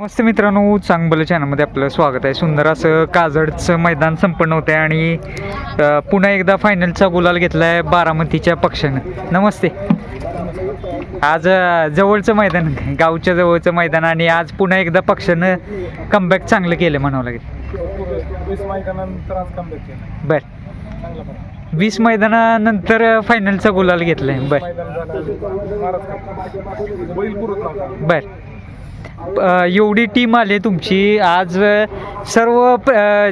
नमस्ते मित्रांनो चांगलं चॅनलमध्ये आपलं स्वागत आहे. सुंदर असं काजडचं मैदान संपन्न होतं आहे आणि पुन्हा एकदा फायनलचा गुलाल घेतला आहे बारामतीच्या पक्षानं. नमस्ते. आज जवळचं मैदान गावच्या जवळचं मैदान आणि आज पुन्हा एकदा पक्षानं कमबॅक चांगलं केलं म्हणावं लागेल. बर. वीस मैदानानंतर फायनलचा गुलाल घेतला आहे बर बर. एवढी टीम आली तुमची. आज सर्व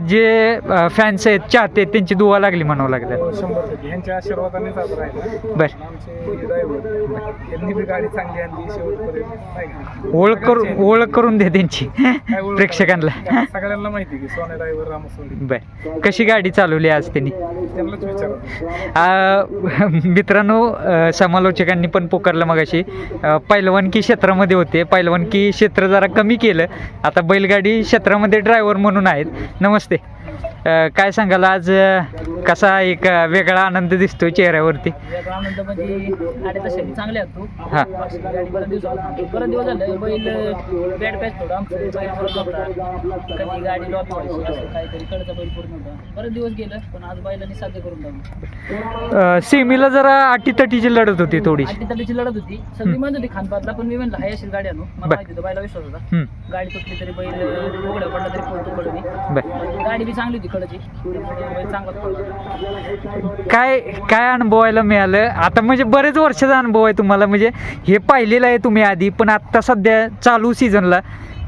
जे फॅन्स आहेत चाहते आहेत त्यांची दुवा लागली म्हणावं लागलं. शंभर टक्के. यांच्या आशीर्वादानेच आज राहिला. बर. आमचे ड्रायव्हर यांनी बी गाडी चांगली आणली शेवटपर्यंत. नाही का? ओळख करून ओळख करून दे त्यांची काय ओळख प्रेक्षकांना? सगळ्यांना माहिती की सोने ड्रायव्हर बर. कशी गाडी चालवली आज त्यांनी? त्यांनाच विचारा आ, मित्रांनो अ, समालोचकांनी पण पुकारलं मगाशी. अ, पैलवानकी क्षेत्रामध्ये होते. पैलवानकी क्षेत्र क्षेत्र जरा कमी केलं. आता बैलगाडी क्षेत्रामध्ये ड्रायव्हर म्हणून आहेत. नमस्ते. काय सांगाल आज कसा एक वेगळा आनंद दिसतोय चेहऱ्यावरती? वेगळा आनंद म्हणजे आहेत तू. हा. बरेच दिवस झाले बैल बॅड पॅच थोडं आमचं बैल परत नव्हता कधी गाडी लॉक व्हायची असं काहीतरी कडचा बैल पूर्ण नव्हता बरेच दिवस गेलं पण आज बैलांनी साध्य करून टाकलं अ, सेमीला जरा अटीतटीची लढत होती थोडी तटीची लढत होती. सगळी म्हणत होती खानपातला पण मी म्हणलं हाय अशी गाडी आणू. मला बर. माहिती होतं बैला विश्वास होता. हम्म, गाडी तुटली तरी बैल उघड्या पडला तरी बर. गाडी बी चांगली होती कडची काय काय अनुभवायला मिळालं? आता म्हणजे बरेच वर्षाचा अनुभव आहे तुम्हाला. म्हणजे हे पाहिलेलं आहे तुम्ही आधी पण आत्ता सध्या चालू सीझनला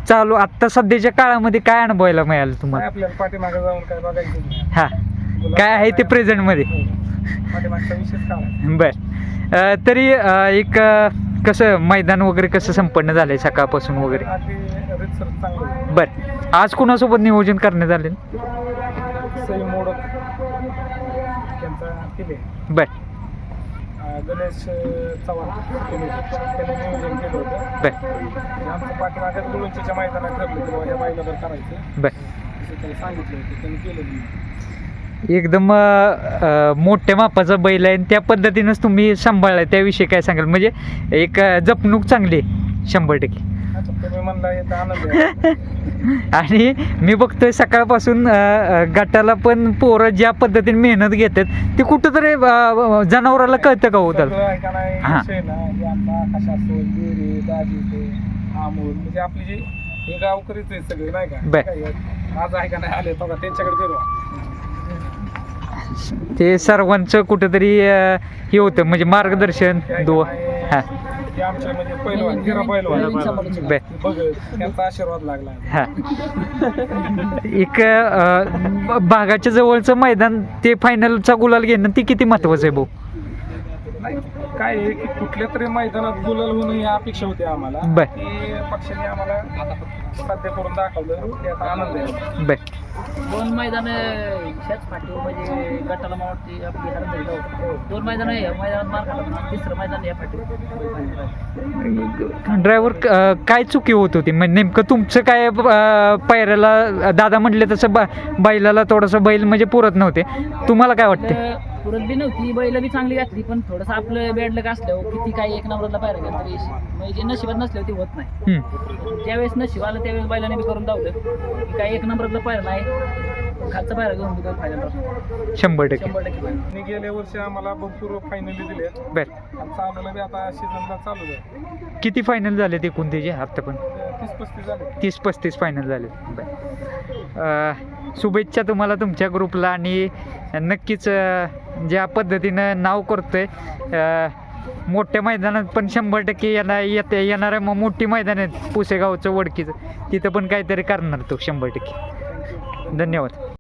चालू आत्ता सध्याच्या काळामध्ये काय अनुभवायला मिळालं तुम्हाला? आपल्याला पाठीमागे जाऊन काय बघायचं. हा. काय आहे ते प्रेझेंटमध्ये हो. बर. तरी एक कसं मैदान वगैरे कसं संपन्न झालंय सकाळपासून वगैरे. बर. आज कुणासोबत नियोजन करण्यात आले सई मोडक त्यांचा किल्ले बर. अं, गणेश अं, चव्हाण किल्ले त्यांनी नियोजन केलं होतं. बर. आणि आमचं पाठीमागच्या गुळूंच्या मैदानात ठरलं की बाबा या बाईला करायचं बर. असं त्याला सांगितलं होतं. त्यांनी केलं नाही एकदम मोठ्या मापाचा बैल आहे आणि त्या पद्धतीनंच तुम्ही सांभाळलाय. त्याविषयी काय सांगाल? म्हणजे एक जपणूक चांगली आहे शंभर टक्के. तुम्ही म्हणला येतं आनंद आहे आणि मी बघतोय सकाळपासून अ, अ, गटाला पण पोरं ज्या पद्धतीने मेहनत घेतात ते कुठंतरी अ, जनावराला कळतं का सगळं होतं आहे का नाही हा. विषय ना हे आता आकाश असो बेरे दाजी ते आमोल म्हणजे आपली जे हे गावकरीच आहे सगळे नाही का बर. काय आज आहे का नाही आले बघा त्यांच्याकडे गेलो ते सर्वांचं कुठंतरी अ, हे होतं म्हणजे मार्गदर्शन दो हां ते आमच्या म्हणजे पहिलवान हिरा पहिलवान. बर बघ त्यांचा आशीर्वाद लागला. हा. एक अ, भागाच्या जवळचं मैदान ते फायनलचा गुलाल घेणं ते किती महत्वाचं आहे भाऊ? नाही काय आहे की कुठल्या तरी मैदानात गुलाल होणं ही अपेक्षा होती आम्हाला. बर. ती पक्षाने आम्हाला साध्य करून दाखवलं. त्याचा आनंद आहे. बर दोन मैदान ह्याच फाटीवर म्हणजे गटाला मला वाटते आपली हरंदळी गाव दोन मैदान या मैदानात मार खाला पण तिसरं मैदान या फाटीवर. ड्रायव्हर काय चुकी होत होती? म्हणजे नेमकं तुमचं काय पायऱ्याला दादा म्हटले तसं बा बैलाला थोडंसं बैल म्हणजे पुरत नव्हते. तुम्हाला काय वाटते पुरत बी नव्हती बैल बी चांगली घातली पण थोडंसं आपलं बॅड लक असल्यावर किती काही एक नंबरला पायरा गेला तरी म्हणजे जे नशिबात नसल्यावर ते होत नाही. ज्यावेळेस नशीब आलं त्यावेळेस बैलाने बी करून दावलं की काही एक नंबरला पायरा नाही खालचा पायरा घेऊन बी फायनल राहतो शंभर टक्के. शंभर टक्के. final. आणि गेल्या वर्षी आम्हाला भरपूर फायनली दिले. बर. आणि चालवलं बी आता सीझनला चालू आहे किती फायनल झाले एकूण त्याचे आता पण. तीस पस्तीस झाले. तीस पस्तीस फायनल झाले. बर. शुभेच्छा तुम्हाला तुमच्या ग्रुपला आणि नक्कीच अ, ज्या पद्धतीनं नाव करतोय अ, मोठ्या मैदानात पण शंभर टक्के येणार येते येणाऱ्या मग मोठी मैदान आहेत पुसेगावचं वडकीचं. तिथं पण काहीतरी करणार तो शंभर टक्के. धन्यवाद.